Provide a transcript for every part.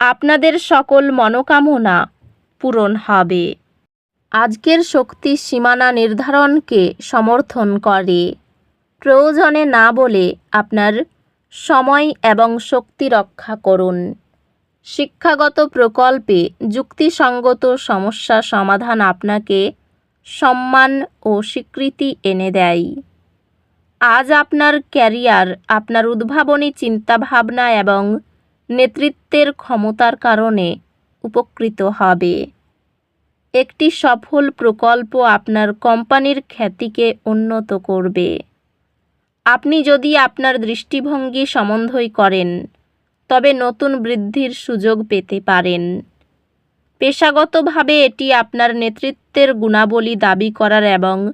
আপনাদের সকল মনোকামনা পূরণ হবে। আজকের শক্তি সীমানা নির্ধারণকে সমর্থন করে। প্রয়োজনে না বলে আপনার সময় এবং শক্তি রক্ষা করুন। শিক্ষাগত প্রকল্পে যুক্তিসঙ্গত সমস্যা সমাধান আপনাকে সম্মান ও স্বীকৃতি এনে দেয়। আজ আপনার ক্যারিয়ার, আপনার উদ্ভাবনী চিন্তাভাবনা এবং নেতৃত্বের ক্ষমতার কারণে উপকৃত হবে। একটি সফল প্রকল্প আপনার কোম্পানির খ্যাতিকে উন্নত করবে। আপনি যদি আপনার দৃষ্টিভঙ্গি সম্বন্ধই করেন, তবে নতুন বৃদ্ধির সুযোগ পেতে পারেন। পেশাগতভাবে এটি আপনার নেতৃত্বের গুণাবলী দাবি করার এবং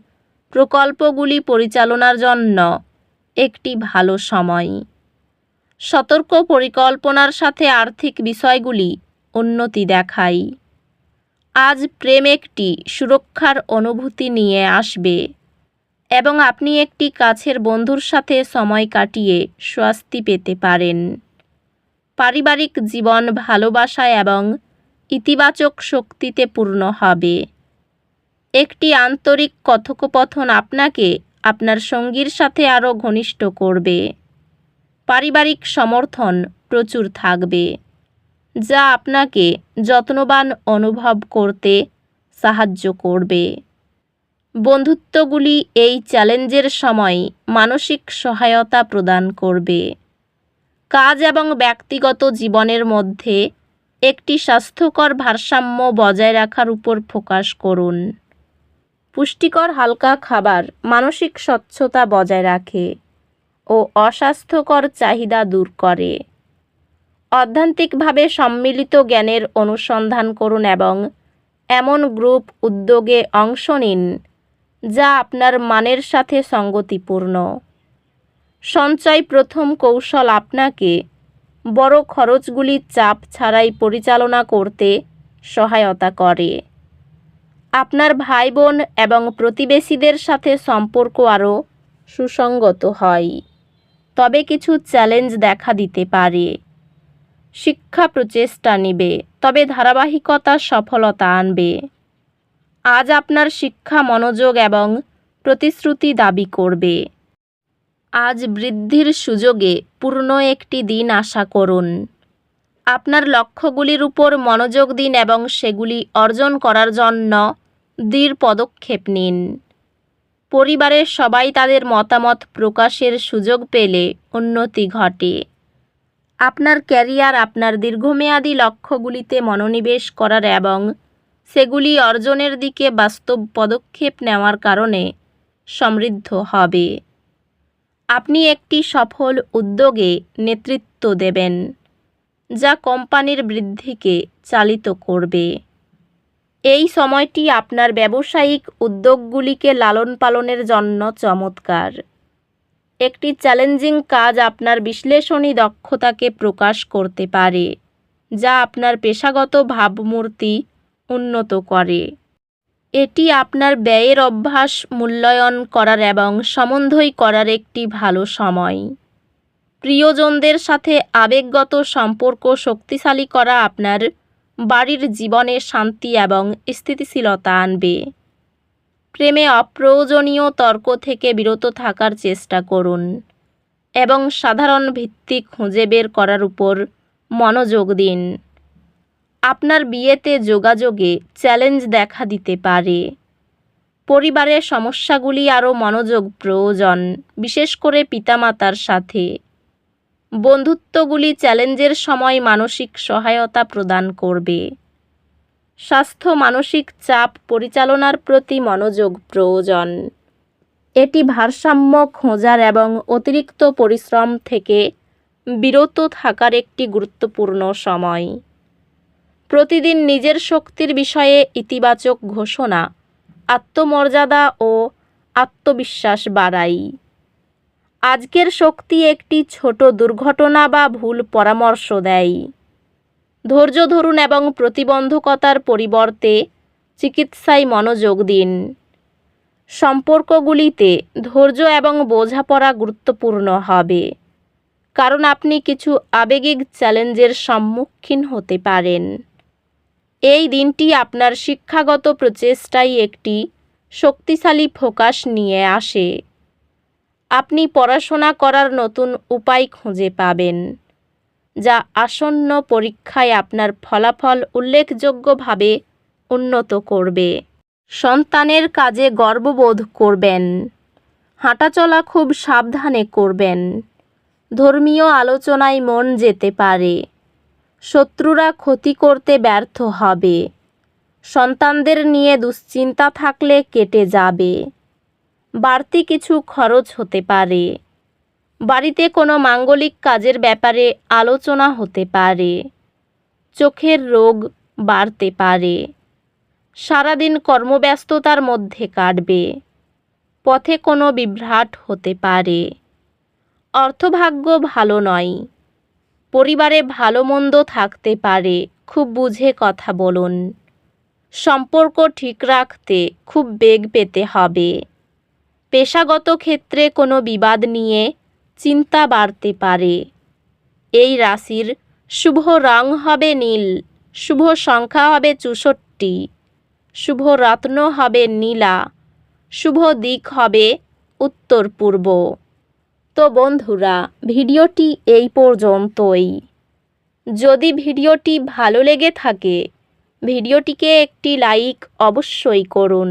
প্রকল্পগুলি পরিচালনার জন্য একটি ভালো সময়। সতর্ক পরিকল্পনার সাথে আর্থিক বিষয়গুলি উন্নতি দেখাই। আজ প্রেম একটি সুরক্ষার অনুভূতি নিয়ে আসবে এবং আপনি একটি কাছের বন্ধুর সাথে সময় কাটিয়ে স্বস্তি পেতে পারেন। পারিবারিক জীবন ভালোবাসা এবং ইতিবাচক শক্তিতে পূর্ণ হবে। একটি আন্তরিক কথোপকথন আপনাকে আপনার সঙ্গীর সাথে আরও ঘনিষ্ঠ করবে। পারিবারিক সমর্থন প্রচুর থাকবে। যা আপনাকে যত্নবান অনুভব করতে সাহায্য করবে। বন্ধুত্বগুলি এই চ্যালেঞ্জের সময় মানসিক সহায়তা প্রদান করবে। কাজ এবং ব্যক্তিগত জীবনের মধ্যে একটি স্বাস্থ্যকর ভারসাম্য বজায় রাখার উপর ফোকাস করুন। পুষ্টিকর হালকা খাবার মানসিক স্বচ্ছতা বজায় রাখে। ও অস্বাস্থ্যকর চাহিদা দূর করে। অধ্যান্তিকভাবে সম্মিলিত জ্ঞানের অনুসন্ধান করুন এবং এমন গ্রুপ উদ্যোগে অংশ নিন, যা আপনার মানের সাথে সঙ্গতিপূর্ণ। সঞ্চয় প্রথম কৌশল আপনাকে বড় খরচগুলি চাপ ছাড়াই পরিচালনা করতে সহায়তা করে। আপনার ভাই বোন এবং প্রতিবেশীদের সাথে সম্পর্ক আরও সুসঙ্গত হয়। তবে কিছু চ্যালেঞ্জ দেখা দিতে পারে। শিক্ষা প্রচেষ্টা নিবে, তবে ধারাবাহিকতা সফলতা আনবে। আজ আপনার শিক্ষা মনোযোগ এবং প্রতিশ্রুতি দাবি করবে। আজ বৃদ্ধির সুযোগে পূর্ণ একটি দিন আশা করুন। আপনার লক্ষ্যগুলির উপর মনোযোগ দিন এবং সেগুলি অর্জন করার জন্য দৃঢ় পদক্ষেপ নিন। পরিবারের সবাই তাদের মতামত প্রকাশের সুযোগ পেলে উন্নতি ঘটে। আপনার ক্যারিয়ার, আপনার দীর্ঘমেয়াদী লক্ষ্যগুলিতে মনোনিবেশ করার এবং সেগুলি অর্জনের দিকে বাস্তব পদক্ষেপ নেওয়ার কারণে সমৃদ্ধ হবে। আপনি একটি সফল উদ্যোগে নেতৃত্ব দেবেন, যা কোম্পানির বৃদ্ধিকে চালিত করবে। এই সময়টি আপনার ব্যবসায়িক উদ্যোগগুলিকে লালন পালনের জন্য চমৎকার। একটি চ্যালেঞ্জিং কাজ আপনার বিশ্লেষণী দক্ষতাকে প্রকাশ করতে পারে, যা আপনার পেশাগত ভাবমূর্তি উন্নত করে। এটি আপনার ব্যয়ের অভ্যাস মূল্যায়ন করার এবং সমন্বয় করার একটি ভালো সময়। প্রিয়জনদের সাথে আবেগগত সম্পর্ক শক্তিশালী করা আপনার বাড়ির জীবনে শান্তি এবং স্থিতিশীলতা আনবে। প্রেমে অপ্রয়োজনীয় তর্ক থেকে বিরত থাকার চেষ্টা করুন এবং সাধারণ ভিত্তিক খুঁজে বের করার উপর মনোযোগ দিন। আপনার বিয়েতে যোগাযোগে চ্যালেঞ্জ দেখা দিতে পারে। পরিবারের সমস্যাগুলি আরও মনোযোগ প্রয়োজন, বিশেষ করে পিতামাতার সাথে। বন্ধুত্বগুলি চ্যালেঞ্জের সময় মানসিক সহায়তা প্রদান করবে। স্বাস্থ্য, মানসিক চাপ পরিচালনার প্রতি মনোযোগ প্রয়োজন। এটি ভারসাম্য খোঁজার এবং অতিরিক্ত পরিশ্রম থেকে বিরত থাকার একটি গুরুত্বপূর্ণ সময়। প্রতিদিন নিজের শক্তির বিষয়ে ইতিবাচক ঘোষণা, আত্মমর্যাদা ও আত্মবিশ্বাস বাড়াই। আজকের শক্তি একটি ছোট দুর্ঘটনা বা ভুল পরামর্শ দেয়। ধৈর্য ধরুন এবং প্রতিবন্ধকতার পরিবর্তে চিকিৎসায় মনোযোগ দিন। সম্পর্কগুলিতে ধৈর্য এবং বোঝাপড়া গুরুত্বপূর্ণ হবে। কারণ আপনি কিছু আবেগিক চ্যালেঞ্জের সম্মুখীন হতে পারেন। এই দিনটি আপনার শিক্ষাগত প্রচেষ্টায় একটি শক্তিশালী ফোকাস নিয়ে আসে। আপনি পড়াশোনা করার নতুন উপায় খুঁজে পাবেন, যা আসন্ন পরীক্ষায় আপনার ফলাফল উল্লেখযোগ্যভাবে উন্নত করবে। সন্তানের কাজে গর্ববোধ করবেন, হাঁটাচলা খুব সাবধানে করবেন, ধর্মীয় আলোচনায় মন যেতে পারে, শত্রুরা ক্ষতি করতে ব্যর্থ হবে, সন্তানদের নিয়ে দুশ্চিন্তা থাকলে কেটে যাবে। বাড়তি কিছু খরচ হতে পারে। বাড়িতে কোনো মাঙ্গলিক কাজের ব্যাপারে আলোচনা হতে পারে। চোখের রোগ বাড়তে পারে। সারাদিন কর্মব্যস্ততার মধ্যে কাটবে। পথে কোনো বিভ্রাট হতে পারে। অর্থভাগ্য ভালো নয়। পরিবারে ভালো মন্দ থাকতে পারে, খুব বুঝে কথা বলুন। সম্পর্ক ঠিক রাখতে খুব বেগ পেতে হবে। পেশাগত ক্ষেত্রে কোনো বিবাদ নিয়ে চিন্তা বাড়তে পারে। এই রাশির শুভ রং হবে নীল, শুভ সংখ্যা হবে চৌষট্টি, শুভ রত্ন হবে নীলা, শুভ দিক হবে উত্তর পূর্ব। তো বন্ধুরা, ভিডিওটি এই পর্যন্তই। যদি ভিডিওটি ভালো লেগে থাকে, ভিডিওটিকে একটি লাইক অবশ্যই করুন।